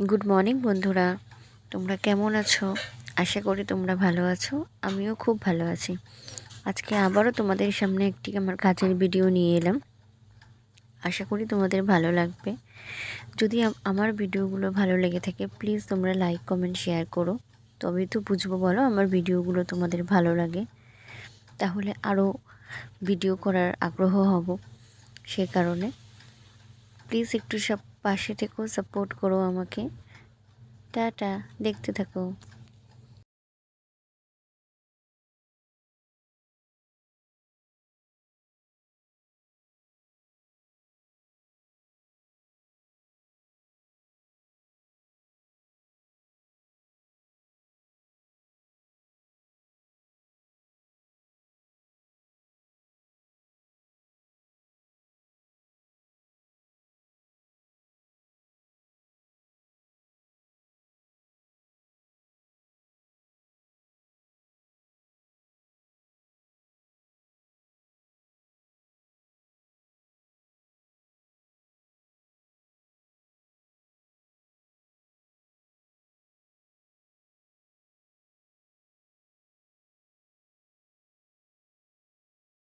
Good morning বন্ধুরা। তোমরা কেমন আছো? আশা করি তোমরা ভালো আছো। আমিও খুব ভালো আছি। আজকে আবারও তোমাদের সামনে একটি আমার কাজের ভিডিও নিয়ে এলাম। আশা করি তোমাদের ভালো লাগবে। যদি আমার ভিডিওগুলো ভালো লেগে থাকে প্লিজ তোমরা লাইক কমেন্ট শেয়ার করো। তবেই তো বুঝব বলো, আমার ভিডিওগুলো তোমাদের ভালো লাগে। তাহলে আরও ভিডিও করার আগ্রহ হব সে কারণে। প্লিজ একটু সব পাশে থেকেও সাপোর্ট করো আমাকে। টাটা দেখতে থাকো।